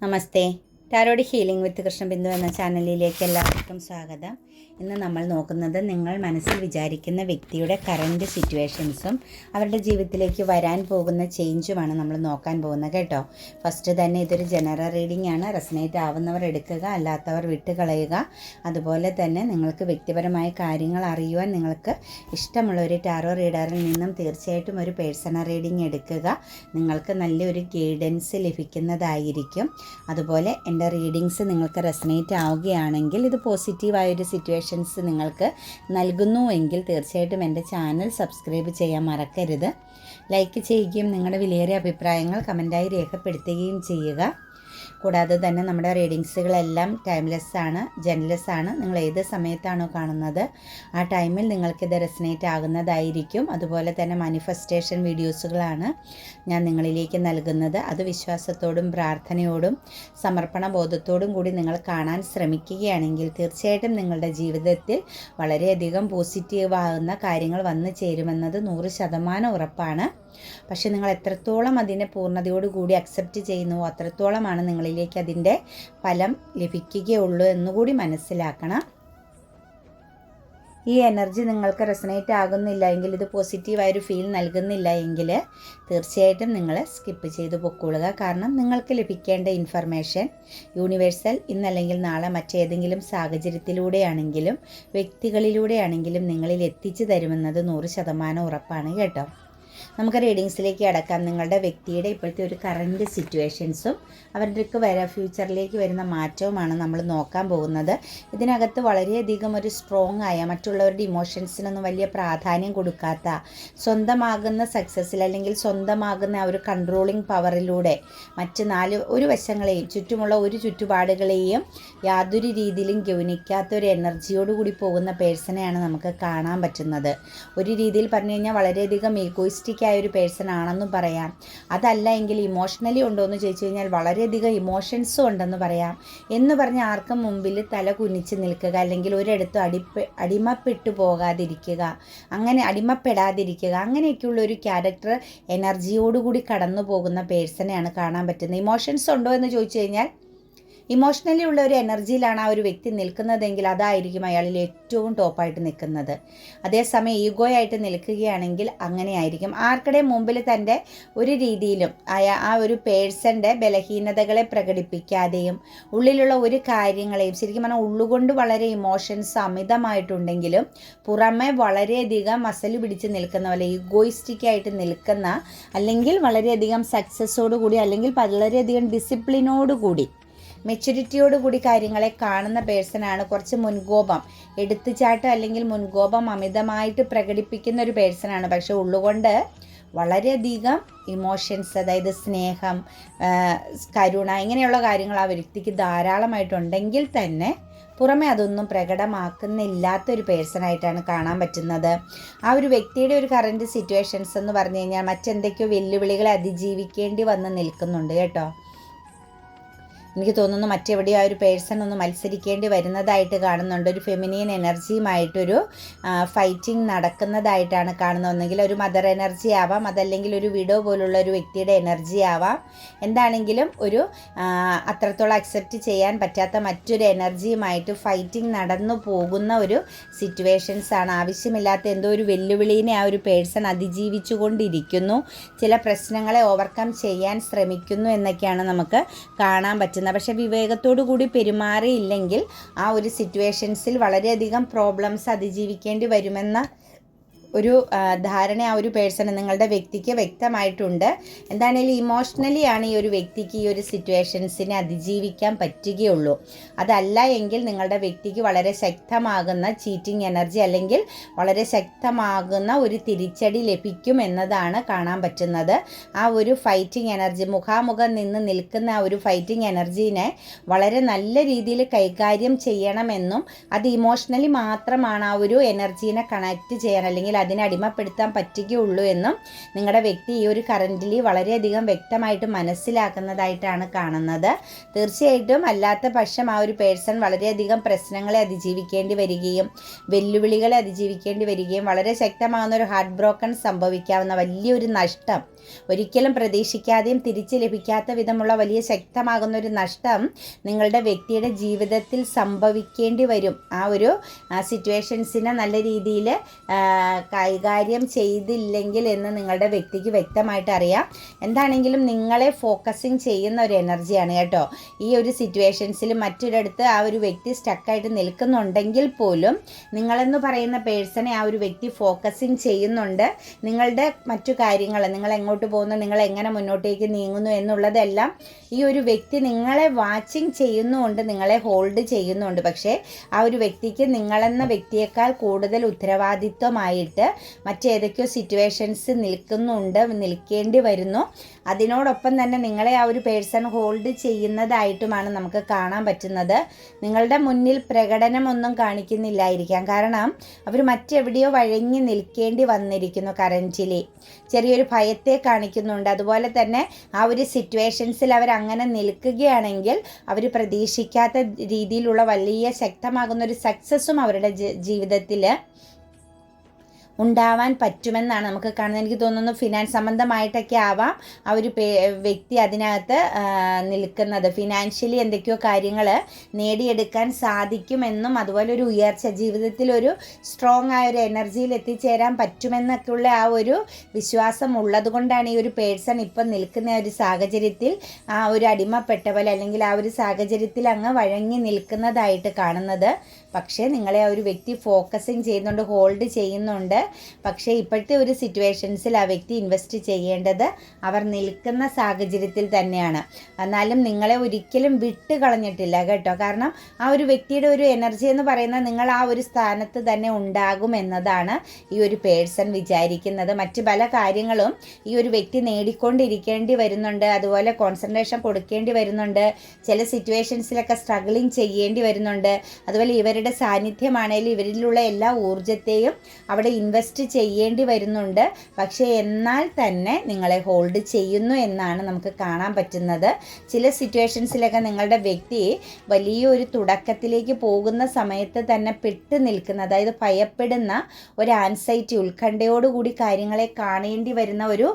Namaste. Tarot healing with Krishnabindu എന്ന ചാനലിലേക്ക് എല്ലാവർക്കും സ്വാഗതം. ഇന്ന് നമ്മൾ നോക്കുന്നത് നിങ്ങൾ മനസ്സിൽ വിചാരിക്കുന്ന വ്യക്തിയുടെ കറന്റ് സിറ്റുവേഷൻസും അവരുടെ ജീവിതത്തിലേക്ക് വരാൻ പോകുന്ന ചേഞ്ചുമാണ് നമ്മൾ നോക്കാൻ പോകുന്നത് കേട്ടോ. ഫസ്റ്റ് തന്നെ ഇതൊരു ജനറൽ റീഡിംഗ് ആണ്. റെസനേറ്റ് ആവുന്നവർ എടുക്കുക അല്ലാത്തവർ വിട്ടുകളയുക. അതുപോലെ തന്നെ നിങ്ങൾക്ക് വ്യക്തിപരമായ കാര്യങ്ങൾ അറിയുവാൻ നിങ്ങൾക്ക് ഇഷ്ടമുള്ള ഒരു ടാറോ റീഡറിൽ നിന്നും തീർച്ചയായിട്ടും ഒരു പേഴ്സണൽ റീഡിംഗ് എടുക്കുക. നിങ്ങൾക്ക് നല്ലൊരു ഗൈഡൻസ് ലഭിക്കുന്നതായിരിക്കും. അതുപോലെ എന്റെ റീഡിങ്സ് നിങ്ങൾക്ക് റെസനേറ്റ് ആവുകയാണെങ്കിൽ ഇത് പോസിറ്റീവായൊരു സിറ്റുവേഷൻസ് നിങ്ങൾക്ക് നൽകുന്നു എങ്കിൽ തീർച്ചയായിട്ടും എന്റെ ചാനൽ സബ്സ്ക്രൈബ് ചെയ്യാൻ മറക്കരുത്. ലൈക്ക് ചെയ്യുകയും നിങ്ങളുടെ വിലയേറിയ അഭിപ്രായങ്ങൾ കമന്റായി രേഖപ്പെടുത്തുകയും ചെയ്യുക. കൂടാതെ തന്നെ നമ്മുടെ റീഡിങ്സുകളെല്ലാം ടൈംലെസ് ആണ് ജെൻലെസ് ആണ്. നിങ്ങൾ ഏത് സമയത്താണോ കാണുന്നത് ആ ടൈമിൽ നിങ്ങൾക്ക് നിങ്ങൾക്കിത് റെസിനേറ്റ് ആകുന്നതായിരിക്കും. അതുപോലെ തന്നെ മാനിഫെസ്റ്റേഷൻ വീഡിയോസുകളാണ് ഞാൻ നിങ്ങളിലേക്ക് നൽകുന്നത്. അത് വിശ്വാസത്തോടും പ്രാർത്ഥനയോടും സമർപ്പണ ബോധത്തോടും കൂടി നിങ്ങൾ കാണാൻ ശ്രമിക്കുകയാണെങ്കിൽ തീർച്ചയായിട്ടും നിങ്ങളുടെ ജീവിതത്തിൽ വളരെയധികം പോസിറ്റീവ് ആകുന്ന കാര്യങ്ങൾ വന്നു ചേരുമെന്നത് നൂറ് ശതമാനം ഉറപ്പാണ്. പക്ഷെ നിങ്ങൾ എത്രത്തോളം അതിനെ പൂർണതയോടുകൂടി അക്സെപ്റ്റ് ചെയ്യുന്നുവോ അത്രത്തോളമാണ് നിങ്ങളിലേക്ക് അതിന്റെ ഫലം ലഭിക്കുകയുള്ളൂ എന്നുകൂടി മനസ്സിലാക്കണം. ഈ എനർജി നിങ്ങൾക്ക് റെസനേറ്റ് ആകുന്നില്ല എങ്കിൽ ഇത് പോസിറ്റീവായൊരു ഫീൽ നൽകുന്നില്ല എങ്കിൽ തീർച്ചയായിട്ടും നിങ്ങൾ സ്കിപ്പ് ചെയ്ത് പൊക്കോളുക. കാരണം നിങ്ങൾക്ക് ലഭിക്കേണ്ട ഇൻഫർമേഷൻ യൂണിവേഴ്സൽ ഇന്നല്ലെങ്കിൽ നാളെ മറ്റേതെങ്കിലും സാഹചര്യത്തിലൂടെയാണെങ്കിലും വ്യക്തികളിലൂടെയാണെങ്കിലും നിങ്ങളിൽ എത്തിച്ചു തരുമെന്നത് നൂറ് ശതമാനം ഉറപ്പാണ് കേട്ടോ. നമുക്ക് റീഡിങ്സിലേക്ക് അടക്കാം. നിങ്ങളുടെ വ്യക്തിയുടെ ഇപ്പോഴത്തെ ഒരു കറന്റ് സിറ്റുവേഷൻസും അവരുടെക്ക് വര ഫ്യൂച്ചറിലേക്ക് വരുന്ന മാറ്റവുമാണ് നമ്മൾ നോക്കാൻ പോകുന്നത്. ഇതിനകത്ത് വളരെയധികം ഒരു സ്ട്രോങ് ആയ മറ്റുള്ളവരുടെ ഇമോഷൻസിനൊന്നും വലിയ പ്രാധാന്യം കൊടുക്കാത്ത സ്വന്തമാകുന്ന സക്സസ്സിൽ അല്ലെങ്കിൽ സ്വന്തമാകുന്ന ആ ഒരു കൺട്രോളിങ് പവറിലൂടെ മറ്റ് നാല് ഒരു വശങ്ങളെയും ചുറ്റുമുള്ള ഒരു ചുറ്റുപാടുകളെയും യാതൊരു രീതിയിലും ഗൗനിക്കാത്ത ഒരു എനർജിയോടുകൂടി പോകുന്ന പേഴ്സണെയാണ് നമുക്ക് കാണാൻ പറ്റുന്നത്. ഒരു രീതിയിൽ പറഞ്ഞു കഴിഞ്ഞാൽ വളരെയധികം ഈഗോയിസ്റ്റിക് ആയ ഒരു പേഴ്സൺ ആണെന്നും പറയാം. അതല്ല എങ്കിൽ ഇമോഷണലി ഉണ്ടോ എന്ന് ചോദിച്ചു കഴിഞ്ഞാൽ വളരെയധികം ഇമോഷൻസും ഉണ്ടെന്ന് പറയാം. എന്ന് പറഞ്ഞ് ആർക്കും മുമ്പിൽ തല കുനിച്ച് നിൽക്കുക അല്ലെങ്കിൽ ഒരിടത്തും അടിപ്പ് അടിമപ്പെട്ടു പോകാതിരിക്കുക അങ്ങനെ അടിമപ്പെടാതിരിക്കുക അങ്ങനെയൊക്കെയുള്ള ഒരു ക്യാരക്ടർ എനർജിയോടുകൂടി കടന്നു പോകുന്ന പേഴ്സണെയാണ് കാണാൻ പറ്റുന്നത്. ഇമോഷൻസ് ഉണ്ടോ എന്ന് ചോദിച്ചു കഴിഞ്ഞാൽ ഇമോഷണലി ഉള്ള ഒരു എനർജിയിലാണ് ആ ഒരു വ്യക്തി നിൽക്കുന്നതെങ്കിൽ അതായിരിക്കും അയാളിൽ ഏറ്റവും ടോപ്പായിട്ട് നിൽക്കുന്നത്. അതേസമയം ഈഗോ ആയിട്ട് നിൽക്കുകയാണെങ്കിൽ അങ്ങനെയായിരിക്കും. ആർക്കടെ മുമ്പിൽ തന്റെ ഒരു രീതിയിലും അയാ ആ ഒരു പേഴ്സന്റെ ബലഹീനതകളെ പ്രകടിപ്പിക്കാതെയും ഉള്ളിലുള്ള ഒരു കാര്യങ്ങളെയും ശരിക്കും പറഞ്ഞാൽ ഉള്ളുകൊണ്ട് വളരെ ഇമോഷൻസ് അമിതമായിട്ടുണ്ടെങ്കിലും പുറമെ വളരെയധികം മസൽ പിടിച്ച് നിൽക്കുന്ന പോലെ ഈഗോയിസ്റ്റിക് ആയിട്ട് നിൽക്കുന്ന അല്ലെങ്കിൽ വളരെയധികം സക്സസ്സോടുകൂടി അല്ലെങ്കിൽ വളരെയധികം ഡിസിപ്ലിനോട് കൂടി മെച്യൂരിറ്റിയോട് കൂടി കാര്യങ്ങളെ കാണുന്ന പേഴ്സണാണ് കുറച്ച് മുൻകോപം. എടുത്തുചാട്ടം അല്ലെങ്കിൽ മുൻകോപം അമിതമായിട്ട് പ്രകടിപ്പിക്കുന്ന ഒരു പേഴ്സണാണ് പക്ഷെ ഉള്ളുകൊണ്ട് വളരെയധികം ഇമോഷൻസ് അതായത് സ്നേഹം കരുണ ഇങ്ങനെയുള്ള കാര്യങ്ങൾ ആ വ്യക്തിക്ക് ധാരാളമായിട്ടുണ്ടെങ്കിൽ തന്നെ പുറമെ അതൊന്നും പ്രകടമാക്കുന്നില്ലാത്തൊരു പേഴ്സണായിട്ടാണ് കാണാൻ പറ്റുന്നത്. ആ ഒരു വ്യക്തിയുടെ ഒരു കറന്റ് സിറ്റുവേഷൻസ് എന്ന് പറഞ്ഞു കഴിഞ്ഞാൽ മറ്റെന്തൊക്കെയോ വെല്ലുവിളികളെ അതിജീവിക്കേണ്ടി വന്ന് നിൽക്കുന്നുണ്ട് കേട്ടോ. എനിക്ക് തോന്നുന്നു മറ്റെവിടെയോ ആ ഒരു പേഴ്സൺ ഒന്ന് മത്സരിക്കേണ്ടി വരുന്നതായിട്ട് കാണുന്നുണ്ട്. ഒരു ഫെമിനിയൻ എനർജിയുമായിട്ടൊരു ഫൈറ്റിംഗ് നടക്കുന്നതായിട്ടാണ് കാണുന്നത്. ഒന്നെങ്കിൽ ഒരു മദർ എനർജി ആവാം അതല്ലെങ്കിൽ ഒരു വിഡോ പോലുള്ള ഒരു വ്യക്തിയുടെ എനർജി ആവാം. എന്താണെങ്കിലും ഒരു അത്രത്തോളം അക്സെപ്റ്റ് ചെയ്യാൻ പറ്റാത്ത മറ്റൊരു എനർജിയുമായിട്ട് ഫൈറ്റിംഗ് നടന്നു പോകുന്ന ഒരു സിറ്റുവേഷൻസ് ആണ്. ആവശ്യമില്ലാത്ത എന്തോ ഒരു വെല്ലുവിളീനെ ആ ഒരു പേഴ്സൺ അതിജീവിച്ചു കൊണ്ടിരിക്കുന്നു ചില പ്രശ്നങ്ങളെ ഓവർകം ചെയ്യാൻ ശ്രമിക്കുന്നു എന്നൊക്കെയാണ് നമുക്ക് കാണാൻ പറ്റുന്നത്. പക്ഷേ വിവേകത്തോടു കൂടി പെരുമാറിയില്ലെങ്കിൽ ആ ഒരു സിറ്റുവേഷൻസിൽ വളരെയധികം പ്രോബ്ലംസ് അതിജീവിക്കേണ്ടി വരുമെന്ന ഒരു ധാരണ ആ ഒരു പേഴ്സണ് നിങ്ങളുടെ വ്യക്തിക്ക് വ്യക്തമായിട്ടുണ്ട്. എന്താണേലും ഇമോഷണലി ആണ് ഈ ഒരു വ്യക്തിക്ക് ഈ ഒരു സിറ്റുവേഷൻസിനെ അതിജീവിക്കാൻ പറ്റുകയുള്ളൂ. അതല്ല എങ്കിൽ നിങ്ങളുടെ വ്യക്തിക്ക് വളരെ ശക്തമാകുന്ന ചീറ്റിംഗ് എനർജി അല്ലെങ്കിൽ വളരെ ശക്തമാകുന്ന ഒരു തിരിച്ചടി ലഭിക്കും എന്നതാണ് കാണാൻ പറ്റുന്നത്. ആ ഒരു ഫൈറ്റിംഗ് എനർജി മുഖാമുഖം നിന്ന് നിൽക്കുന്ന ആ ഒരു ഫൈറ്റിംഗ് എനർജീനെ വളരെ നല്ല രീതിയിൽ കൈകാര്യം ചെയ്യണമെന്നും അത് ഇമോഷണലി മാത്രമാണ് ആ ഒരു എനർജീനെ കണക്ട് ചെയ്യാൻ അല്ലെങ്കിൽ അതിനെ അടിമപ്പെടുത്താൻ പറ്റുകയുള്ളൂ എന്നും നിങ്ങളുടെ വ്യക്തി ഈ ഒരു കറന്റിലി വളരെയധികം വ്യക്തമായിട്ട് മനസ്സിലാക്കുന്നതായിട്ടാണ് കാണുന്നത്. തീർച്ചയായിട്ടും അല്ലാത്ത പക്ഷം ആ ഒരു പേഴ്സൺ വളരെയധികം പ്രശ്നങ്ങളെ അതിജീവിക്കേണ്ടി വരികയും വെല്ലുവിളികളെ അതിജീവിക്കേണ്ടി വരികയും വളരെ ശക്തമാകുന്ന ഒരു ഹാർട്ട് ബ്രോക്കൺ സംഭവിക്കാവുന്ന വലിയൊരു നഷ്ടം ഒരിക്കലും പ്രതീക്ഷിക്കാതെയും തിരിച്ചു ലഭിക്കാത്ത വിധമുള്ള വലിയ ശക്തമാകുന്ന ഒരു നഷ്ടം നിങ്ങളുടെ വ്യക്തിയുടെ ജീവിതത്തിൽ സംഭവിക്കേണ്ടി വരും. ആ ഒരു സിറ്റുവേഷൻസിനെ നല്ല രീതിയിൽ കൈകാര്യം ചെയ്തില്ലെങ്കിൽ എന്ന് നിങ്ങളുടെ വ്യക്തിക്ക് വ്യക്തമായിട്ട് അറിയാം. എന്താണെങ്കിലും നിങ്ങളെ ഫോക്കസിങ് ചെയ്യുന്ന ഒരു എനർജിയാണ് കേട്ടോ. ഈ ഒരു സിറ്റുവേഷൻസിൽ മറ്റൊരിടത്ത് ആ ഒരു വ്യക്തി സ്റ്റക്കായിട്ട് നിൽക്കുന്നുണ്ടെങ്കിൽ പോലും നിങ്ങളെന്ന് പറയുന്ന പേഴ്സണെ ആ ഒരു വ്യക്തി ഫോക്കസിങ് ചെയ്യുന്നുണ്ട്. നിങ്ങളുടെ മറ്റു കാര്യങ്ങൾ നിങ്ങൾ എങ്ങോട്ട് പോകുന്നു നിങ്ങൾ എങ്ങനെ മുന്നോട്ടേക്ക് നീങ്ങുന്നു എന്നുള്ളതെല്ലാം ഈ ഒരു വ്യക്തി നിങ്ങളെ വാച്ചിങ് ചെയ്യുന്നുണ്ട് നിങ്ങളെ ഹോൾഡ് ചെയ്യുന്നുണ്ട്. പക്ഷേ ആ ഒരു വ്യക്തിക്ക് നിങ്ങളെന്ന വ്യക്തിയേക്കാൾ കൂടുതൽ ഉത്തരവാദിത്വമായിട്ട് മറ്റേതൊക്കെയോ സിറ്റുവേഷൻസ് നിൽക്കുന്നുണ്ട് നിൽക്കേണ്ടി വരുന്നു. അതിനോടൊപ്പം തന്നെ നിങ്ങളെ ആ ഒരു പേഴ്സൺ ഹോൾഡ് ചെയ്യുന്നതായിട്ടുമാണ് നമുക്ക് കാണാൻ പറ്റുന്നത്. നിങ്ങളുടെ മുന്നിൽ പ്രകടനമൊന്നും കാണിക്കുന്നില്ലായിരിക്കാം. കാരണം അവർ മറ്റെവിടെയോ വഴങ്ങി നിൽക്കേണ്ടി വന്നിരിക്കുന്നു കറന്റിലി ചെറിയൊരു ഭയത്തെ കാണിക്കുന്നുണ്ട്. അതുപോലെ തന്നെ ആ ഒരു സിറ്റുവേഷൻസിൽ അവർ അങ്ങനെ നിൽക്കുകയാണെങ്കിൽ അവർ പ്രതീക്ഷിക്കാത്ത രീതിയിലുള്ള വലിയ ശക്തമാകുന്ന ഒരു സക്സസ്സും അവരുടെ ജീവിതത്തിൽ ഉണ്ടാവാൻ പറ്റുമെന്നാണ് നമുക്ക് കാണുന്നത്. എനിക്ക് തോന്നുന്നു ഫിനാൻസ് സംബന്ധമായിട്ടൊക്കെ ആവാം ആ ഒരു വ്യക്തി അതിനകത്ത് നിൽക്കുന്നത്. ഫിനാൻഷ്യലി എന്തൊക്കെയോ കാര്യങ്ങൾ നേടിയെടുക്കാൻ സാധിക്കുമെന്നും അതുപോലെ ഒരു ഉയർച്ച ജീവിതത്തിൽ ഒരു സ്ട്രോങ് ആയ ഒരു എനർജിയിൽ എത്തിച്ചേരാൻ പറ്റുമെന്നൊക്കെയുള്ള ആ ഒരു വിശ്വാസം ഉള്ളതുകൊണ്ടാണ് ഈ ഒരു പേഴ്സൺ ഇപ്പം നിൽക്കുന്ന ഒരു സാഹചര്യത്തിൽ ആ ഒരു അടിമപ്പെട്ട പോലെ അല്ലെങ്കിൽ ആ ഒരു സാഹചര്യത്തിൽ അങ്ങ് വഴങ്ങി നിൽക്കുന്നതായിട്ട് കാണുന്നത്. പക്ഷേ നിങ്ങളെ ആ ഒരു വ്യക്തി ഫോക്കസിങ് ചെയ്യുന്നുണ്ട് ഹോൾഡ് ചെയ്യുന്നുണ്ട്. പക്ഷേ ഇപ്പോഴത്തെ ഒരു സിറ്റുവേഷൻസിൽ ആ വ്യക്തി ഇൻവെസ്റ്റ് ചെയ്യേണ്ടത് അവർ നിൽക്കുന്ന സാഹചര്യത്തിൽ തന്നെയാണ്. എന്നാലും നിങ്ങളെ ഒരിക്കലും വിട്ട് കളഞ്ഞിട്ടില്ല കേട്ടോ. കാരണം ആ ഒരു വ്യക്തിയുടെ ഒരു എനർജി എന്ന് പറയുന്നത് നിങ്ങൾ ആ ഒരു സ്ഥാനത്ത് തന്നെ ഉണ്ടാകും എന്നതാണ് ഈ ഒരു പേഴ്സൺ വിചാരിക്കുന്നത്. മറ്റ് പല കാര്യങ്ങളും ഈ ഒരു വ്യക്തി നേടിക്കൊണ്ടിരിക്കേണ്ടി വരുന്നുണ്ട്. അതുപോലെ കോൺസെൻട്രേഷൻ കൊടുക്കേണ്ടി വരുന്നുണ്ട്. ചില സിറ്റുവേഷൻസിലൊക്കെ സ്ട്രഗിളിങ് ചെയ്യേണ്ടി വരുന്നുണ്ട്. അതുപോലെ ഇവരുടെ സാന്നിധ്യമാണെങ്കിലും ഇവരിലുള്ള എല്ലാ ഊർജത്തെയും അവിടെ ഇൻവെസ്റ്റ് ചെയ്യേണ്ടി വരുന്നുണ്ട്. പക്ഷേ എന്നാൽ തന്നെ നിങ്ങളെ ഹോൾഡ് ചെയ്യുന്നു എന്നാണ് നമുക്ക് കാണാൻ പറ്റുന്നത്. ചില സിറ്റുവേഷൻസിലൊക്കെ നിങ്ങളുടെ വ്യക്തി വലിയൊരു തുടക്കത്തിലേക്ക് പോകുന്ന സമയത്ത് തന്നെ പെട്ട് നിൽക്കുന്ന അതായത് ഭയപ്പെടുന്ന ഒരു ആൻസൈറ്റി ഉത്കണ്ഠയോടുകൂടി കാര്യങ്ങളെ കാണേണ്ടി വരുന്ന ഒരു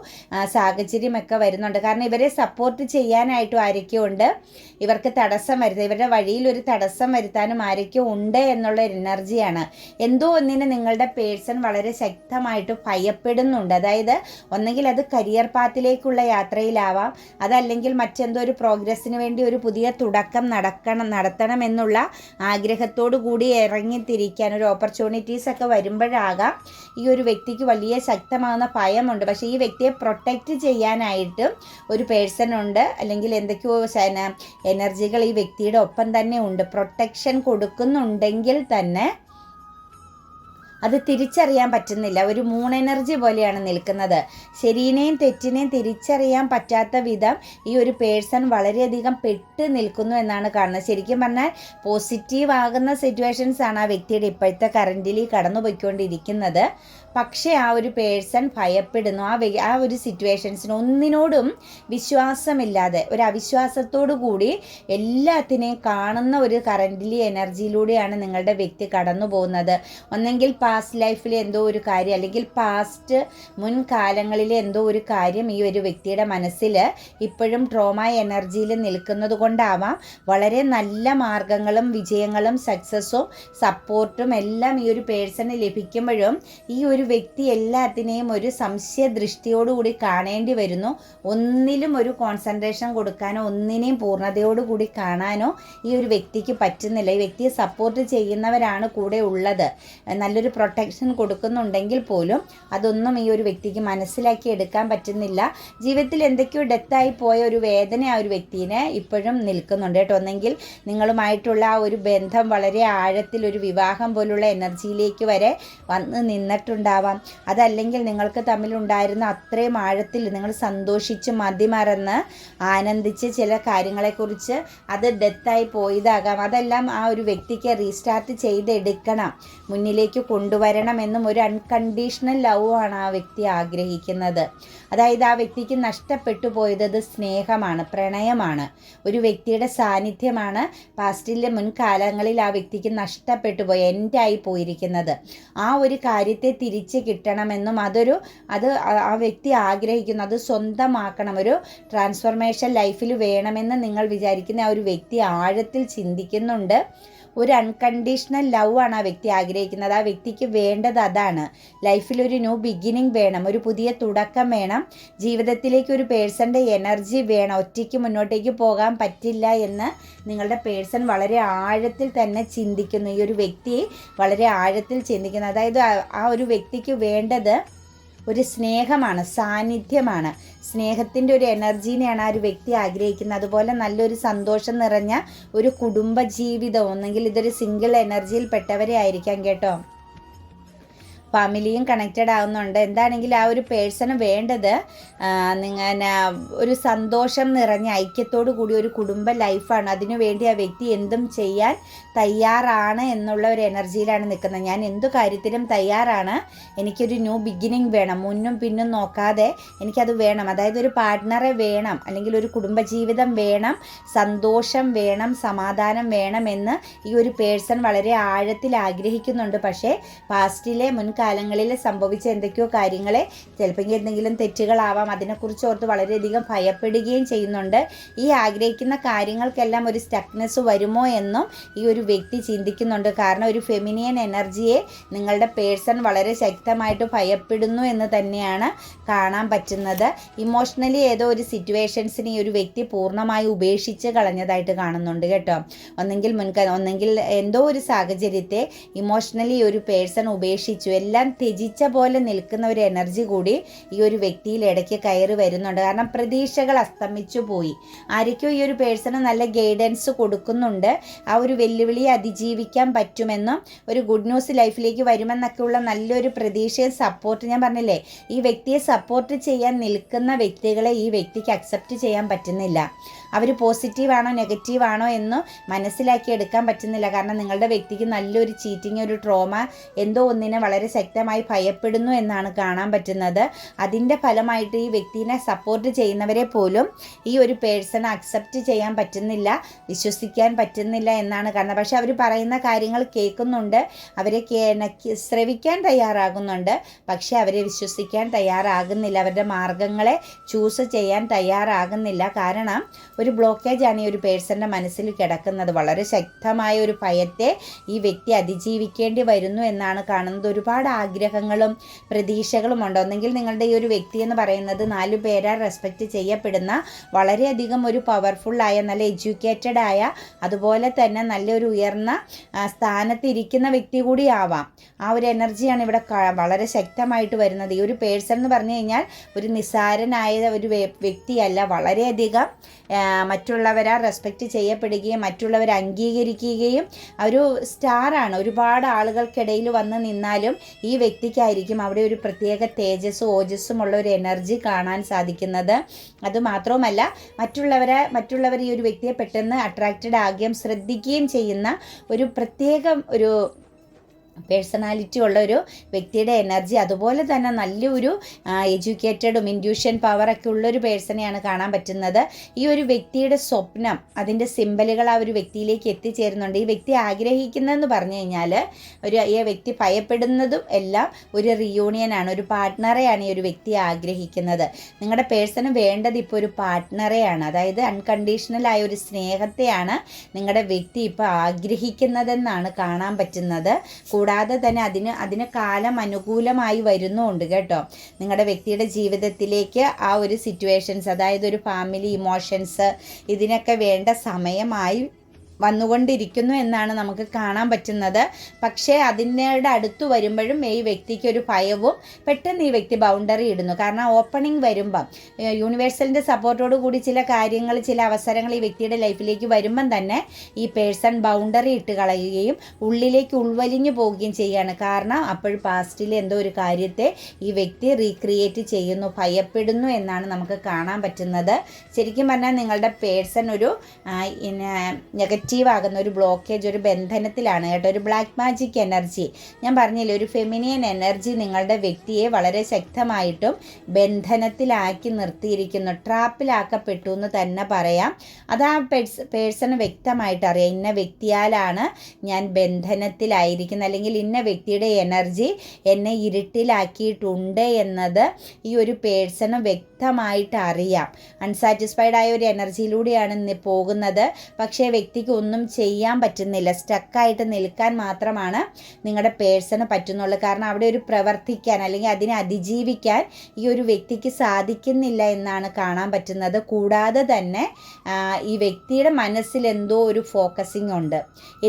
സാഹചര്യമൊക്കെ വരുന്നുണ്ട്. കാരണം ഇവരെ സപ്പോർട്ട് ചെയ്യാനായിട്ടും ആരൊക്കെയോ ഉണ്ട്. ഇവർക്ക് തടസ്സം വരുത്തുക ഇവരുടെ വഴിയിൽ ഒരു തടസ്സം വരുത്താനും ആരൊക്കെയോ ഉണ്ട്. എന്നുള്ള ഒരു എനർജിയാണ് എന്തോ ഒന്നിന് നിങ്ങളുടെ പേഴ്സൺ വളരെ ശക്തമായിട്ട് ഭയപ്പെടുന്നുണ്ട്. അതായത് ഒന്നെങ്കിൽ അത് കരിയർ പാത്തിലേക്കുള്ള യാത്രയിലാവാം. അതല്ലെങ്കിൽ മറ്റെന്തോ ഒരു പ്രോഗ്രസ്സിന് വേണ്ടി ഒരു പുതിയ തുടക്കം നടക്കണം നടത്തണം എന്നുള്ള ആഗ്രഹത്തോടു കൂടി ഇറങ്ങിത്തിരിക്കാൻ ഒരു ഓപ്പർച്യൂണിറ്റീസ് ഒക്കെ വരുമ്പോഴാകാം ഈ ഒരു വ്യക്തിക്ക് വലിയ ശക്തമാകുന്ന ഭയമുണ്ട്. പക്ഷേ ഈ വ്യക്തിയെ പ്രൊട്ടക്റ്റ് ചെയ്യാനായിട്ട് ഒരു പേഴ്സൺ ഉണ്ട്. അല്ലെങ്കിൽ എന്തൊക്കെയോ എനർജികൾ ഈ വ്യക്തിയുടെ ഒപ്പം തന്നെ ഉണ്ട്. പ്രൊട്ടക്ഷൻ കൊടുക്കുന്നുണ്ടെങ്കിൽ തന്നെ അത് തിരിച്ചറിയാൻ പറ്റുന്നില്ല. ഒരു മൂൺ എനർജി പോലെയാണ് നിൽക്കുന്നത്. ശരീനെയും തെറ്റിനെയും തിരിച്ചറിയാൻ പറ്റാത്ത വിധം ഈ ഒരു പേഴ്സൺ വളരെയധികം പെട്ട് നിൽക്കുന്നു എന്നാണ് കാണുന്നത്. ശരിക്കും പറഞ്ഞാൽ പോസിറ്റീവ് ആകുന്ന സിറ്റുവേഷൻസ് ആണ് ആ വ്യക്തിയുടെ ഇപ്പോഴത്തെ കറന്റിൽ കടന്നു പോയിക്കൊണ്ടിരിക്കുന്നത് പക്ഷേ ആ ഒരു പേഴ്സൺ ഭയപ്പെടുന്നു. ആ ആ ഒരു സിറ്റുവേഷൻസിന് ഒന്നിനോടും വിശ്വാസമില്ലാതെ ഒരു അവിശ്വാസത്തോടു കൂടി എല്ലാത്തിനെയും കാണുന്ന ഒരു കറന്റിലി എനർജിയിലൂടെയാണ് നിങ്ങളുടെ വ്യക്തി കടന്നു പോകുന്നത്. ഒന്നെങ്കിൽ പാസ്റ്റ് ലൈഫിൽ എന്തോ ഒരു കാര്യം അല്ലെങ്കിൽ പാസ്റ്റ് മുൻകാലങ്ങളിലെ എന്തോ ഒരു കാര്യം ഈ ഒരു വ്യക്തിയുടെ മനസ്സിൽ ഇപ്പോഴും ട്രോമ എനർജിയിൽ നിൽക്കുന്നത് കൊണ്ടാവാം. വളരെ നല്ല മാർഗങ്ങളും വിജയങ്ങളും സക്സസ്സും സപ്പോർട്ടും എല്ലാം ഈ ഒരു പേഴ്സണ് ലഭിക്കുമ്പോഴും ഈ ഒരു വ്യക്തി എല്ലാത്തിനെയും ഒരു സംശയ ദൃഷ്ടിയോടുകൂടി കാണേണ്ടി വരുന്നു. ഒന്നിലും ഒരു കോൺസെൻട്രേഷൻ കൊടുക്കാനോ ഒന്നിനെയും പൂർണതയോടുകൂടി കാണാനോ ഈ ഒരു വ്യക്തിക്ക് പറ്റുന്നില്ല. ഈ വ്യക്തിയെ സപ്പോർട്ട് ചെയ്യുന്നവരാണ് കൂടെ ഉള്ളത്. നല്ലൊരു പ്രൊട്ടക്ഷൻ കൊടുക്കുന്നുണ്ടെങ്കിൽ പോലും അതൊന്നും ഈ ഒരു വ്യക്തിക്ക് മനസ്സിലാക്കി എടുക്കാൻ പറ്റുന്നില്ല. ജീവിതത്തിൽ എന്തൊക്കെയോ ഡെത്തായി പോയ ഒരു വേദന ആ ഒരു വ്യക്തിനെ ഇപ്പോഴും നിൽക്കുന്നുണ്ട് കേട്ടോ. ഒന്നെങ്കിൽ നിങ്ങളുമായിട്ടുള്ള ആ ഒരു ബന്ധം വളരെ ആഴത്തിൽ ഒരു വിവാഹം പോലുള്ള എനർജിയിലേക്ക് വരെ വന്ന് നിന്നിട്ടുണ്ടാകും ഉണ്ടാവാം. അതല്ലെങ്കിൽ നിങ്ങൾക്ക് തമ്മിലുണ്ടായിരുന്ന അത്രയും ആഴത്തിൽ നിങ്ങൾ സന്തോഷിച്ച് മതിമറന്ന് ആനന്ദിച്ച് ചില കാര്യങ്ങളെക്കുറിച്ച് അത് ഡെത്തായി പോയതാകാം. അതെല്ലാം ആ ഒരു വ്യക്തിക്ക് റീസ്റ്റാർട്ട് ചെയ്തെടുക്കണം. മുന്നിലേക്ക് കൊണ്ടുവരണം എന്നും ഒരു അൺകണ്ടീഷണൽ ലവ് ആണ് ആ വ്യക്തി ആഗ്രഹിക്കുന്നത്. അതായത് ആ വ്യക്തിക്ക് നഷ്ടപ്പെട്ടു പോയത് സ്നേഹമാണ് പ്രണയമാണ്. ഒരു വ്യക്തിയുടെ സാന്നിധ്യമാണ് പാസ്റ്റിലെ മുൻകാലങ്ങളിൽ ആ വ്യക്തിക്ക് നഷ്ടപ്പെട്ടു പോയി എൻഡായി പോയിരിക്കുന്നത്. ആ ഒരു കാര്യത്തെ തിരിച്ച് കിട്ടണമെന്നും അതൊരു അത് ആ വ്യക്തി ആഗ്രഹിക്കുന്നു. അത് സ്വന്തമാക്കണം. ഒരു ട്രാൻസ്ഫോർമേഷൻ ലൈഫിൽ വേണമെന്ന് നിങ്ങൾ വിചാരിക്കുന്ന ആ ഒരു വ്യക്തി ആഴത്തിൽ ചിന്തിക്കുന്നുണ്ട്. ഒരു അൺകണ്ടീഷണൽ ലവ് ആണ് ആ വ്യക്തി ആഗ്രഹിക്കുന്നത്. ആ വ്യക്തിക്ക് വേണ്ടത് അതാണ്. ലൈഫിൽ ഒരു ന്യൂ ബിഗിനിങ് വേണം. ഒരു പുതിയ തുടക്കം വേണം. ജീവിതത്തിലേക്ക് ഒരു പേഴ്സന്റെ എനർജി വേണം. ഒറ്റയ്ക്ക് മുന്നോട്ടേക്ക് പോകാൻ പറ്റില്ല എന്ന് നിങ്ങളുടെ പേഴ്സൺ വളരെ ആഴത്തിൽ തന്നെ ചിന്തിക്കുന്നു. ഈ ഒരു വ്യക്തി വളരെ ആഴത്തിൽ ചിന്തിക്കുന്നു. അതായത് ആ ഒരു വ്യക്തിക്ക് വേണ്ടത് ഒരു സ്നേഹമാണ് സാന്നിധ്യമാണ്. സ്നേഹത്തിന്റെ ഒരു എനർജീനെയാണ് ആ ഒരു വ്യക്തി ആഗ്രഹിക്കുന്നത്. അതുപോലെ നല്ലൊരു സന്തോഷം നിറഞ്ഞ ഒരു കുടുംബ ജീവിതം ഒന്നെങ്കിൽ ഇതൊരു സിംഗിൾ എനർജിയിൽ പെട്ടവരെ ആയിരിക്കാം കേട്ടോ. ഫാമിലിയും കണക്റ്റഡ് ആവുന്നുണ്ട്. എന്താണെങ്കിൽ ആ ഒരു പേഴ്സണ് വേണ്ടത് നിങ്ങൾ ഒരു സന്തോഷം നിറഞ്ഞ ഐക്യത്തോടു കൂടി ഒരു കുടുംബ ലൈഫാണ് അതിനുവേണ്ടി ആ വ്യക്തി എന്തും ചെയ്യാൻ തയ്യാറാണ് എന്നുള്ള ഒരു എനർജിയിലാണ് നിൽക്കുന്നത്. ഞാൻ എന്തു കാര്യത്തിലും തയ്യാറാണ്. എനിക്കൊരു ന്യൂ ബിഗിനിങ് വേണം. മുന്നും പിന്നും നോക്കാതെ എനിക്കത് വേണം. അതായത് ഒരു പാർട്ട്ണറെ വേണം. അല്ലെങ്കിൽ ഒരു കുടുംബജീവിതം വേണം. സന്തോഷം വേണം. സമാധാനം വേണമെന്ന് ഈ ഒരു പേഴ്സൺ വളരെ ആഴത്തിൽ ആഗ്രഹിക്കുന്നുണ്ട്. പക്ഷേ പാസ്റ്റിലെ മുൻകാല കാലങ്ങളിൽ സംഭവിച്ച എന്തൊക്കെയോ കാര്യങ്ങളെ ചിലപ്പോൾ എന്തെങ്കിലും തെറ്റുകളാവാം. അതിനെക്കുറിച്ച് ഓർത്ത് വളരെയധികം ഭയപ്പെടുകയും ചെയ്യുന്നുണ്ട്. ഈ ആഗ്രഹിക്കുന്ന കാര്യങ്ങൾക്കെല്ലാം ഒരു സ്റ്റക്നെസ് വരുമോ എന്നും ഈ ഒരു വ്യക്തി ചിന്തിക്കുന്നുണ്ട്. കാരണം ഒരു ഫെമിനിയൻ എനർജിയെ നിങ്ങളുടെ പേഴ്സൺ വളരെ ശക്തമായിട്ട് ഭയപ്പെടുന്നു എന്ന് തന്നെയാണ് കാണാൻ പറ്റുന്നത്. ഇമോഷണലി ഏതോ ഒരു സിറ്റുവേഷൻസിന് ഈ ഒരു വ്യക്തി പൂർണമായി ഉപേക്ഷിച്ച് കളഞ്ഞതായിട്ട് കാണുന്നുണ്ട് കേട്ടോ. ഒന്നെങ്കിൽ മുൻക ഒന്നെങ്കിൽ എന്തോ ഒരു സാഹചര്യത്തെ ഇമോഷണലി ഒരു പേഴ്സൺ ഉപേക്ഷിച്ചു. ത്യജിച്ച പോലെ നിൽക്കുന്ന ഒരു എനർജി കൂടി ഈ ഒരു വ്യക്തിയിൽ ഇടയ്ക്ക് കയറി വരുന്നുണ്ട്. കാരണം പ്രതീക്ഷകൾ അസ്തമിച്ചു പോയി. ആരൊക്കെയോ ഈ ഒരു പേഴ്സണ് നല്ല ഗൈഡൻസ് കൊടുക്കുന്നുണ്ട്. ആ ഒരു വെല്ലുവിളിയെ അതിജീവിക്കാൻ പറ്റുമെന്നും ഒരു ഗുഡ് ന്യൂസ് ലൈഫിലേക്ക് വരുമെന്നൊക്കെയുള്ള നല്ലൊരു പ്രതീക്ഷയും സപ്പോർട്ട് ഞാൻ പറഞ്ഞില്ലേ ഈ വ്യക്തിയെ സപ്പോർട്ട് ചെയ്യാൻ നിൽക്കുന്ന വ്യക്തികളെ ഈ വ്യക്തിക്ക് അക്സെപ്റ്റ് ചെയ്യാൻ പറ്റുന്നില്ല. അവർ പോസിറ്റീവാണോ നെഗറ്റീവാണോ എന്ന് മനസ്സിലാക്കി എടുക്കാൻ പറ്റുന്നില്ല. കാരണം നിങ്ങളുടെ വ്യക്തിക്ക് നല്ലൊരു ചീറ്റിങ് ഒരു ട്രോമ എന്തോ ഒന്നിനെ വളരെ ശക്തമായി ഭയപ്പെടുന്നു എന്നാണ് കാണാൻ പറ്റുന്നത്. അതിന്റെ ഫലമായിട്ട് ഈ വ്യക്തിനെ സപ്പോർട്ട് ചെയ്യുന്നവരെ പോലും ഈ ഒരു പേഴ്സൺ അക്സെപ്റ്റ് ചെയ്യാൻ പറ്റുന്നില്ല വിശ്വസിക്കാൻ പറ്റുന്നില്ല എന്നാണ് കാരണം പക്ഷേ അവർ പറയുന്ന കാര്യങ്ങൾ കേൾക്കുന്നുണ്ട് അവരെ ശ്രവിക്കാൻ തയ്യാറാകുന്നുണ്ട്. പക്ഷേ അവരെ വിശ്വസിക്കാൻ തയ്യാറാകുന്നില്ല. അവരുടെ മാർഗങ്ങളെ ചൂസ് ചെയ്യാൻ തയ്യാറാകുന്നില്ല. കാരണം ഒരു ബ്ലോക്കേജ് ആണ് ഈ ഒരു പേഴ്സന്റെ മനസ്സിൽ കിടക്കുന്നത്. വളരെ ശക്തമായ ഒരു ഭയത്തെ ഈ വ്യക്തി അതിജീവിക്കേണ്ടി വരുന്നു എന്നാണ് കാണുന്നത്. ഒരുപാട് ആഗ്രഹങ്ങളും പ്രതീക്ഷകളും ഉണ്ട്. ഒന്നെങ്കിൽ നിങ്ങളുടെ ഈ ഒരു വ്യക്തി എന്ന് പറയുന്നത് നാലു പേരാൽ റെസ്പെക്റ്റ് ചെയ്യപ്പെടുന്ന വളരെയധികം ഒരു പവർഫുള്ളായ നല്ല എഡ്യൂക്കേറ്റഡ് ആയ അതുപോലെ തന്നെ നല്ലൊരു ഉയർന്ന സ്ഥാനത്തിരിക്കുന്ന വ്യക്തി കൂടി ആവാം. ആ ഒരു എനർജിയാണ് ഇവിടെ വളരെ ശക്തമായിട്ട് വരുന്നത്. ഈ ഒരു പേഴ്സൺ എന്ന് പറഞ്ഞു കഴിഞ്ഞാൽ ഒരു നിസ്സാരനായ ഒരു വ്യക്തിയല്ല. വളരെയധികം മറ്റുള്ളവരാ റെസ്പെക്റ്റ് ചെയ്യപ്പെടുകയും മറ്റുള്ളവർ അംഗീകരിക്കുകയും ഒരു സ്റ്റാറാണ് ഒരുപാട് ആളുകൾക്കിടയിൽ വന്ന് നിന്നാലും ഈ വ്യക്തിക്കായിരിക്കും അവിടെ ഒരു പ്രത്യേക തേജസ്സും ഓജസ്സും ഉള്ള ഒരു എനർജി കാണാൻ സാധിക്കുന്നത്. അതുമാത്രവുമല്ല മറ്റുള്ളവരെ മറ്റുള്ളവർ ഈ ഒരു വ്യക്തിയെ പെട്ടെന്ന് അട്രാക്റ്റഡ് ആകുകയും ശ്രദ്ധിക്കുകയും ചെയ്യുന്ന ഒരു പ്രത്യേകം ഒരു പേഴ്സണാലിറ്റി ഉള്ള ഒരു വ്യക്തിയുടെ എനർജി അതുപോലെ തന്നെ നല്ലൊരു എഡ്യൂക്കേറ്റഡും ഇൻഡ്യൂഷൻ പവറൊക്കെ ഉള്ളൊരു പേഴ്സണെയാണ് കാണാൻ പറ്റുന്നത്. ഈ ഒരു വ്യക്തിയുടെ സ്വപ്നം അതിന്റെ സിമ്പലുകൾ ആ ഒരു വ്യക്തിയിലേക്ക് എത്തിച്ചേരുന്നുണ്ട്. ഈ വ്യക്തി ആഗ്രഹിക്കുന്നതെന്ന് പറഞ്ഞു കഴിഞ്ഞാൽ ഒരു ഈ വ്യക്തി ഭയപ്പെടുന്നതും എല്ലാം ഒരു റിയൂണിയനാണ് ഒരു പാർട്ട്ണറെയാണ് ഈ ഒരു വ്യക്തി ആഗ്രഹിക്കുന്നത്. നിങ്ങളുടെ പേഴ്സണ് വേണ്ടത് ഇപ്പോൾ ഒരു പാർട്ട്ണറെയാണ് അതായത് അൺകണ്ടീഷണൽ ആയ ഒരു സ്നേഹത്തെയാണ് നിങ്ങളുടെ വ്യക്തി ഇപ്പോൾ ആഗ്രഹിക്കുന്നതെന്നാണ് കാണാൻ പറ്റുന്നത്. കൂടാതെ തന്നെ അതിന് അതിന് കാലം അനുകൂലമായി വരുന്നുമുണ്ട് കേട്ടോ. നിങ്ങളുടെ വ്യക്തിയുടെ ജീവിതത്തിലേക്ക് ആ ഒരു സിറ്റുവേഷൻസ് അതായത് ഒരു ഫാമിലി ഇമോഷൻസ് ഇതിനൊക്കെ വേണ്ട സമയമായി വന്നുകൊണ്ടിരിക്കുന്നു എന്നാണ് നമുക്ക് കാണാൻ പറ്റുന്നത്. പക്ഷേ അതിനോട് അടുത്ത് വരുമ്പോഴും ഈ വ്യക്തിക്ക് ഒരു ഭയവും പെട്ടെന്ന് ഈ വ്യക്തി ബൗണ്ടറി ഇടുന്നു. കാരണം ഓപ്പണിംഗ് വരുമ്പം യൂണിവേഴ്സലിന്റെ സപ്പോർട്ടോട് കൂടി ചില കാര്യങ്ങൾ ചില അവസരങ്ങൾ ഈ വ്യക്തിയുടെ ലൈഫിലേക്ക് വരുമ്പം തന്നെ ഈ പേഴ്സൺ ബൗണ്ടറി ഇട്ട് കളയുകയും ഉള്ളിലേക്ക് ഉൾവലിഞ്ഞു പോവുകയും ചെയ്യുകയാണ്. കാരണം അപ്പോൾ പാസ്റ്റിലെ എന്തോ ഒരു കാര്യത്തെ ഈ വ്യക്തി റീക്രിയേറ്റ് ചെയ്യുന്നു ഭയപ്പെടുന്നു എന്നാണ് നമുക്ക് കാണാൻ പറ്റുന്നത്. ശരിക്കും പറഞ്ഞാൽ നിങ്ങളുടെ പേഴ്സൺ ഒരു നെഗറ്റീവ് ആകുന്ന ഒരു ബ്ലോക്കേജ് ഒരു ബന്ധനത്തിലാണ് കേട്ടോ. ഒരു ബ്ലാക്ക് മാജിക് എനർജി ഞാൻ പറഞ്ഞില്ലേ ഒരു ഫെമിനിയൻ എനർജി നിങ്ങളുടെ വ്യക്തിയെ വളരെ ശക്തമായിട്ടും ബന്ധനത്തിലാക്കി നിർത്തിയിരിക്കുന്നു. ട്രാപ്പിലാക്കപ്പെട്ടു എന്ന് തന്നെ പറയാം. അത് ആ പേഴ്സ് പേഴ്സണ് വ്യക്തമായിട്ട് അറിയാം. ഇന്ന വ്യക്തിയാലാണ് ഞാൻ ബന്ധനത്തിലായിരിക്കുന്നത്. അല്ലെങ്കിൽ ഇന്ന വ്യക്തിയുടെ എനർജി എന്നെ ഇരുട്ടിലാക്കിയിട്ടുണ്ട് എന്നത് ഈ ഒരു പേഴ്സണ് വ്യക്തമായിട്ട് അറിയാം. അൺസാറ്റിസ്ഫൈഡ് ആയ ഒരു എനർജിയിലൂടെയാണ് പോകുന്നത്. പക്ഷേ വ്യക്തിക്ക് ഒന്നും ചെയ്യാൻ പറ്റുന്നില്ല. സ്റ്റക്കായിട്ട് നിൽക്കാൻ മാത്രമാണ് നിങ്ങളുടെ പേഴ്സണ് പറ്റുന്നുള്ളൂ. കാരണം അവിടെ ഒരു പ്രവർത്തിക്കാൻ അല്ലെങ്കിൽ അതിനെ അതിജീവിക്കാൻ ഈ ഒരു വ്യക്തിക്ക് സാധിക്കുന്നില്ല എന്നാണ് കാണാൻ പറ്റുന്നത്. കൂടാതെ തന്നെ ഈ വ്യക്തിയുടെ മനസ്സിൽ എന്തോ ഒരു ഫോക്കസിംഗ് ഉണ്ട്.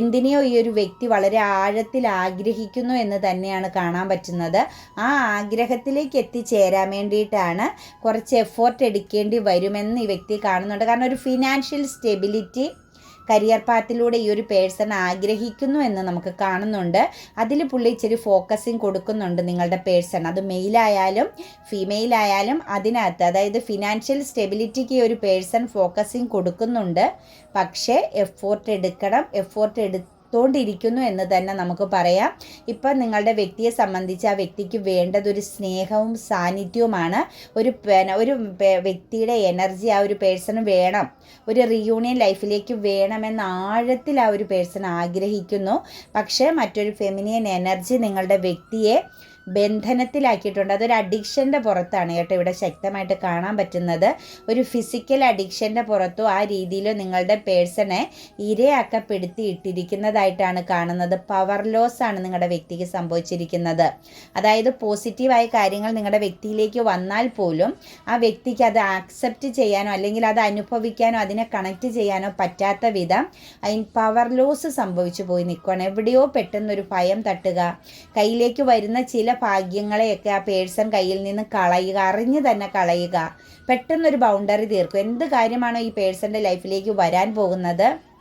എന്തിനെയോ ഈ ഒരു വ്യക്തി വളരെ ആഴത്തിൽ ആഗ്രഹിക്കുന്നു എന്ന് തന്നെയാണ് കാണാൻ പറ്റുന്നത്. ആ ആഗ്രഹത്തിലേക്ക് എത്തിച്ചേരാൻ വേണ്ടിയിട്ടാണ് കുറച്ച് എഫോർട്ട് എടുക്കേണ്ടി വരുമെന്ന് ഈ വ്യക്തി കാണുന്നുണ്ട്. കാരണം ഒരു ഫിനാൻഷ്യൽ സ്റ്റെബിലിറ്റി കരിയർ പാത്തിലൂടെ ഈ ഒരു പേഴ്സൺ ആഗ്രഹിക്കുന്നു എന്ന് നമുക്ക് കാണുന്നുണ്ട്. അതിൽ പുള്ളി ഇച്ചിരി ഫോക്കസിങ് കൊടുക്കുന്നുണ്ട് നിങ്ങളുടെ പേഴ്സൺ അത് മെയിലായാലും ഫീമെയിലായാലും അതിനകത്ത്. അതായത് ഫിനാൻഷ്യൽ സ്റ്റെബിലിറ്റിക്ക് ഈ ഒരു പേഴ്സൺ ഫോക്കസിങ് കൊടുക്കുന്നുണ്ട്. പക്ഷേ എഫോർട്ട് എടുക്കണം എഫോർട്ട് എടുത്തോണ്ടിരിക്കുന്നു എന്ന് തന്നെ നമുക്ക് പറയാം. ഇപ്പം നിങ്ങളുടെ വ്യക്തിയെ സംബന്ധിച്ച് ആ വ്യക്തിക്ക് വേണ്ടത് ഒരു സ്നേഹവും സാന്നിധ്യവുമാണ്. ഒരു ഒരു വ്യക്തിയുടെ എനർജി ആ ഒരു പേഴ്സണ് വേണം. ഒരു റിയൂണിയൻ ലൈഫിലേക്ക് വേണമെന്ന ആഴത്തിൽ ആ ഒരു പേഴ്സൺ ആഗ്രഹിക്കുന്നു. പക്ഷേ മറ്റൊരു ഫെമിനിയൻ എനർജി നിങ്ങളുടെ വ്യക്തിയെ ബന്ധനത്തിലാക്കിയിട്ടുണ്ട്. അതൊരു അഡിക്ഷന്റെ പുറത്താണ് കേട്ടോ ഇവിടെ ശക്തമായിട്ട് കാണാൻ പറ്റുന്നത്. ഒരു ഫിസിക്കൽ അഡിക്ഷന്റെ പുറത്തോ ആ രീതിയിലോ നിങ്ങളുടെ പേഴ്സണെ ഇരയാക്കപ്പെടുത്തി ഇട്ടിരിക്കുന്നതായിട്ടാണ് കാണുന്നത്. പവർ ലോസ് ആണ് നിങ്ങളുടെ വ്യക്തിക്ക് സംഭവിച്ചിരിക്കുന്നത്. അതായത് പോസിറ്റീവായ കാര്യങ്ങൾ നിങ്ങളുടെ വ്യക്തിയിലേക്ക് വന്നാൽ പോലും ആ വ്യക്തിക്ക് അത് ആക്സെപ്റ്റ് ചെയ്യാനോ അല്ലെങ്കിൽ അത് അനുഭവിക്കാനോ അതിനെ കണക്ട് ചെയ്യാനോ പറ്റാത്ത വിധം അതിന് പവർ ലോസ് സംഭവിച്ചു പോയി നിൽക്കുകയാണ് എവിടെയോ പെട്ടെന്നൊരു ഭയം തട്ടുക. കയ്യിലേക്ക് വരുന്ന ചില ഭാഗ്യങ്ങളെയൊക്കെ ആ പേഴ്സൺ കയ്യിൽ നിന്ന് കളയുക അറിഞ്ഞു തന്നെ കളയുക. പെട്ടെന്നൊരു ബൗണ്ടറി തീർക്കും. എന്ത് കാര്യമാണോ ഈ പേഴ്സന്റെ ലൈഫിലേക്ക് വരാൻ പോകുന്നത്?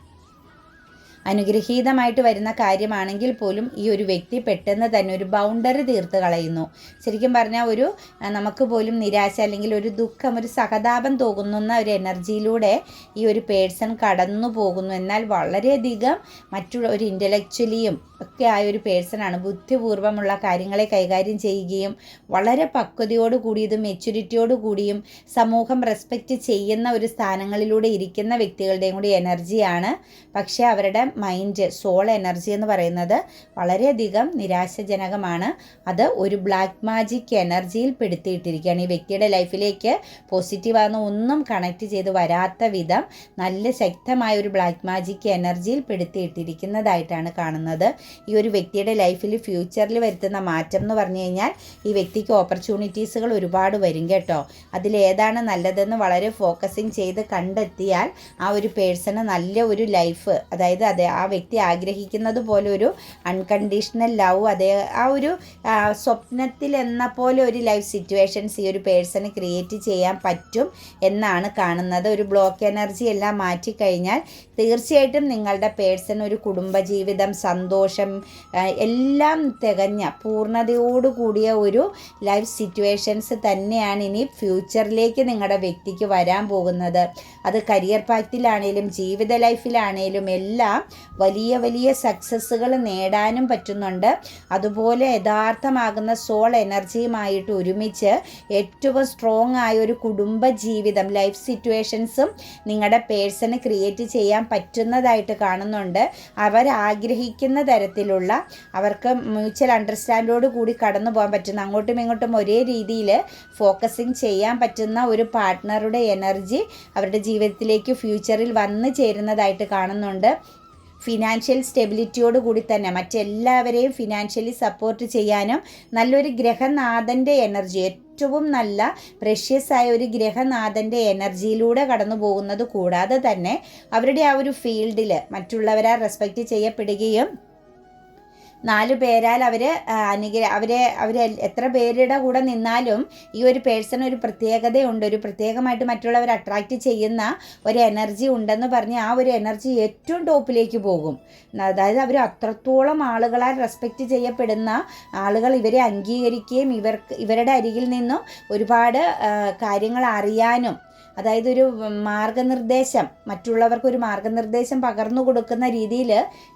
അനുഗ്രഹീതമായിട്ട് വരുന്ന കാര്യമാണെങ്കിൽ പോലും ഈ ഒരു വ്യക്തി പെട്ടെന്ന് തന്നെ ഒരു ബൗണ്ടറി തീർത്ത് കളയുന്നു. ശരിക്കും പറഞ്ഞാൽ ഒരു നമുക്ക് പോലും നിരാശ അല്ലെങ്കിൽ ഒരു ദുഃഖം ഒരു സഹതാപം തോന്നുന്ന ഒരു എനർജിയിലൂടെ ഈ ഒരു പേഴ്സൺ കടന്നു പോകുന്നു. എന്നാൽ വളരെയധികം മറ്റുള്ള ഒരു ഇന്റലക്ച്വലിയും ഒക്കെ ആയ ഒരു പേഴ്സണാണ് ബുദ്ധിപൂർവമുള്ള കാര്യങ്ങളെ കൈകാര്യം ചെയ്യുകയും വളരെ പക്വതയോട് കൂടിയതും മെച്യൂരിറ്റിയോട് കൂടിയും സമൂഹം റെസ്പെക്റ്റ് ചെയ്യുന്ന ഒരു സ്ഥാനങ്ങളിലൂടെ ഇരിക്കുന്ന വ്യക്തികളുടെയും കൂടി എനർജിയാണ് പക്ഷേ അവരുടെ മൈൻഡ് സോൾ എനർജി എന്ന് പറയുന്നത് വളരെയധികം നിരാശജനകമാണ്. അത് ഒരു ബ്ലാക്ക് മാജിക് എനർജിയിൽ പെടുത്തിയിട്ടിരിക്കുകയാണ്. ഈ വ്യക്തിയുടെ ലൈഫിലേക്ക് പോസിറ്റീവാകുന്ന ഒന്നും കണക്ട് ചെയ്ത് വരാത്ത വിധം നല്ല ശക്തമായ ഒരു ബ്ലാക്ക് മാജിക് എനർജിയിൽ പെടുത്തിയിട്ടിരിക്കുന്നതായിട്ടാണ് കാണുന്നത്. ഈ ഒരു വ്യക്തിയുടെ ലൈഫിൽ ഫ്യൂച്ചറിൽ വരുത്തുന്ന മാറ്റം എന്ന് പറഞ്ഞു കഴിഞ്ഞാൽ ഈ വ്യക്തിക്ക് ഓപ്പർച്യൂണിറ്റീസുകൾ ഒരുപാട് വരും കേട്ടോ. അതിലേതാണ് നല്ലതെന്ന് വളരെ ഫോക്കസിങ് ചെയ്ത് കണ്ടെത്തിയാൽ ആ ഒരു പേഴ്സണ് നല്ല ഒരു ലൈഫ് അതായത് അതെ ആ വ്യക്തി ആഗ്രഹിക്കുന്നത് പോലെ ഒരു അൺകണ്ടീഷണൽ ലവ് അതേ ആ ഒരു സ്വപ്നത്തിൽ എന്ന പോലെ ഒരു ലൈഫ് സിറ്റുവേഷൻസ് ഈ ഒരു പേഴ്സണ് ക്രിയേറ്റ് ചെയ്യാൻ പറ്റും എന്നാണ് കാണുന്നത്. ഒരു ബ്ലോക്ക് എനർജി എല്ലാം മാറ്റിക്കഴിഞ്ഞാൽ തീർച്ചയായിട്ടും നിങ്ങളുടെ പേഴ്സൺ ഒരു കുടുംബജീവിതം സന്തോഷം എല്ലാം തികഞ്ഞ പൂർണതയോടു കൂടിയ ഒരു ലൈഫ് സിറ്റുവേഷൻസ് തന്നെയാണ് ഇനി ഫ്യൂച്ചറിലേക്ക് നിങ്ങളുടെ വ്യക്തിക്ക് വരാൻ പോകുന്നത്. അത് കരിയർ പാക്റ്റിലാണേലും ജീവിത ലൈഫിലാണേലും എല്ലാം വലിയ വലിയ സക്സസ്സുകൾ നേടാനും പറ്റുന്നുണ്ട്. അതുപോലെ യഥാർത്ഥമാകുന്ന സോൾ എനർജിയുമായിട്ട് ഒരുമിച്ച് ഏറ്റവും സ്ട്രോങ് ആയ ഒരു കുടുംബ ജീവിതം ലൈഫ് സിറ്റുവേഷൻസും നിങ്ങളുടെ പേഴ്സണ് ക്രിയേറ്റ് ചെയ്യാൻ പറ്റുന്നതായിട്ട് കാണുന്നുണ്ട്. അവർ ആഗ്രഹിക്കുന്ന തരത്തിലുള്ള അവർക്ക് മ്യൂച്വൽ അണ്ടർസ്റ്റാൻഡോട് കൂടി കടന്നു പോകാൻ പറ്റുന്ന അങ്ങോട്ടും ഇങ്ങോട്ടും ഒരേ രീതിയിൽ ഫോക്കസിങ് ചെയ്യാൻ പറ്റുന്ന ഒരു പാർട്ട്ണറുടെ എനർജി അവരുടെ ജീവിതത്തിലേക്ക് ഫ്യൂച്ചറിൽ വന്നു ചേരുന്നതായിട്ട് കാണുന്നുണ്ട്. ഫിനാൻഷ്യൽ സ്റ്റെബിലിറ്റിയോട് കൂടി തന്നെ മറ്റെല്ലാവരെയും ഫിനാൻഷ്യലി സപ്പോർട്ട് ചെയ്യാനും നല്ലൊരു ഗ്രഹനാഥന്റെ എനർജി ഏറ്റവും നല്ല പ്രഷ്യസ് ആയ ഒരു ഗ്രഹനാഥന്റെ എനർജിയിലൂടെ കടന്നു പോകുന്നത് കൂടാതെ തന്നെ അവരുടെ ആ ഒരു ഫീൽഡിൽ മറ്റുള്ളവരാൽ റെസ്പെക്റ്റ് ചെയ്യപ്പെടുകയും നാല് പേരാൽ അവർ അനുഗ്ര അവരെ അവർ എത്ര പേരുടെ കൂടെ നിന്നാലും ഈ ഒരു പേഴ്സൺ ഒരു പ്രത്യേകതയുണ്ട്. ഒരു പ്രത്യേകമായിട്ട് മറ്റുള്ളവർ അട്രാക്റ്റ് ചെയ്യുന്ന ഒരു എനർജി ഉണ്ടെന്ന് പറഞ്ഞ് ആ ഒരു എനർജി ഏറ്റവും ടോപ്പിലേക്ക് പോകും. അതായത് അവർ അത്രത്തോളം ആളുകളാൽ റെസ്പെക്റ്റ് ചെയ്യപ്പെടുന്ന ആളുകൾ ഇവരെ അംഗീകരിക്കുകയും ഇവർക്ക് ഇവരുടെ അരികിൽ നിന്നും ഒരുപാട് കാര്യങ്ങൾ അറിയാനും അതായത് ഒരു മാർഗനിർദ്ദേശം മറ്റുള്ളവർക്ക് ഒരു മാർഗനിർദ്ദേശം പകർന്നു കൊടുക്കുന്ന രീതിയിൽ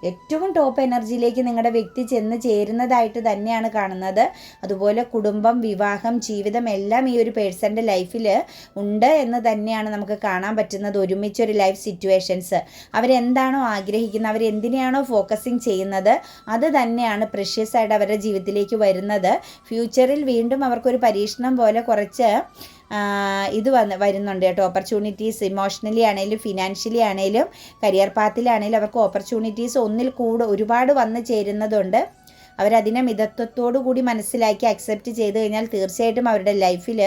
ഏറ്റവും ടോപ്പ് എനർജിയിലേക്ക് നിങ്ങളുടെ വ്യക്തി ചെന്ന് ചേരുന്നതായിട്ട് തന്നെയാണ് കാണുന്നത്. അതുപോലെ കുടുംബം വിവാഹം ജീവിതം എല്ലാം ഈ ഒരു പേഴ്സന്റെ ലൈഫിൽ ഉണ്ട് എന്ന് തന്നെയാണ് നമുക്ക് കാണാൻ പറ്റുന്നത്. ഒരുമിച്ചൊരു ലൈഫ് സിറ്റുവേഷൻസ് അവരെന്താണോ ആഗ്രഹിക്കുന്നത് അവരെന്തിനെയാണോ ഫോക്കസിങ് ചെയ്യുന്നത് അത് തന്നെയാണ് പ്രഷ്യസ് ആയിട്ട് അവരുടെ ജീവിതത്തിലേക്ക് വരുന്നത്. ഫ്യൂച്ചറിൽ വീണ്ടും അവർക്കൊരു പരീക്ഷണം പോലെ കുറച്ച് ഇത് വന്ന് വരുന്നുണ്ട് കേട്ടോ. ഓപ്പർച്യൂണിറ്റീസ് ഇമോഷണലി ആണെങ്കിലും ഫിനാൻഷ്യലി ആണെങ്കിലും കരിയർ പാത്തിലാണെങ്കിലും അവർക്ക് ഓപ്പർച്യൂണിറ്റീസ് ഒന്നിൽ കൂടെ ഒരുപാട് വന്ന് ചേരുന്നതുണ്ട്. അവരതിനെ മിതത്വത്തോടു കൂടി മനസ്സിലാക്കി അക്സെപ്റ്റ് ചെയ്ത് കഴിഞ്ഞാൽ തീർച്ചയായിട്ടും അവരുടെ ലൈഫിൽ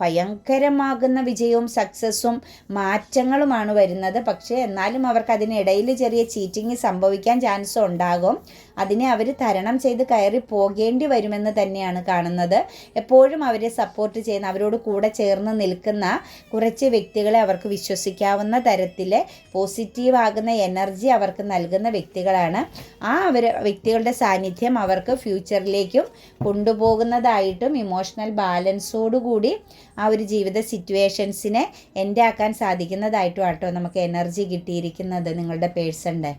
ഭയങ്കരമാകുന്ന വിജയവും സക്സസ്സും മാറ്റങ്ങളുമാണ് വരുന്നത്. പക്ഷേ എന്നാലും അവർക്ക് അതിനിടയിൽ ചെറിയ ചീറ്റിങ് സംഭവിക്കാൻ ചാൻസ് ഉണ്ടാകും. അതിനെ അവർ തരണം ചെയ്ത് കയറി പോകേണ്ടി വരുമെന്ന് തന്നെയാണ് കാണുന്നത്. എപ്പോഴും അവരെ സപ്പോർട്ട് ചെയ്യുന്ന അവരോട് കൂടെ ചേർന്ന് നിൽക്കുന്ന കുറച്ച് വ്യക്തികളെ അവർക്ക് വിശ്വസിക്കാവുന്ന തരത്തിൽ പോസിറ്റീവ് ആകുന്ന എനർജി അവർക്ക് നൽകുന്ന വ്യക്തികളാണ്. ആ അവർ വ്യക്തികളുടെ സാന്നിധ്യം അവർക്ക് ഫ്യൂച്ചറിലേക്കും കൊണ്ടുപോകുന്നതായിട്ടും ഇമോഷണൽ ബാലൻസോടുകൂടി ആ ഒരു ജീവിത സിറ്റുവേഷൻസിനെ എന്റെ ആക്കാൻ സാധിക്കുന്നതായിട്ടും ആട്ടോ നമുക്ക് എനർജി കിട്ടിയിരിക്കുന്നത് നിങ്ങളുടെ പേഴ്സന്റെ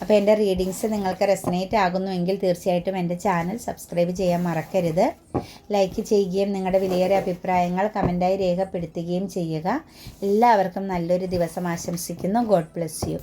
അപ്പോൾ എന്റെ റീഡിങ്സ് നിങ്ങൾക്ക് റെസനേറ്റ് ആകുന്നുവെങ്കിൽ തീർച്ചയായിട്ടും എന്റെ ചാനൽ സബ്സ്ക്രൈബ് ചെയ്യാൻ മറക്കരുത്. ലൈക്ക് ചെയ്യുകയും നിങ്ങളുടെ വിലയേറിയ അഭിപ്രായങ്ങൾ കമന്റായി രേഖപ്പെടുത്തുകയും ചെയ്യുക. എല്ലാവർക്കും നല്ലൊരു ദിവസം ആശംസിക്കുന്നു. God bless you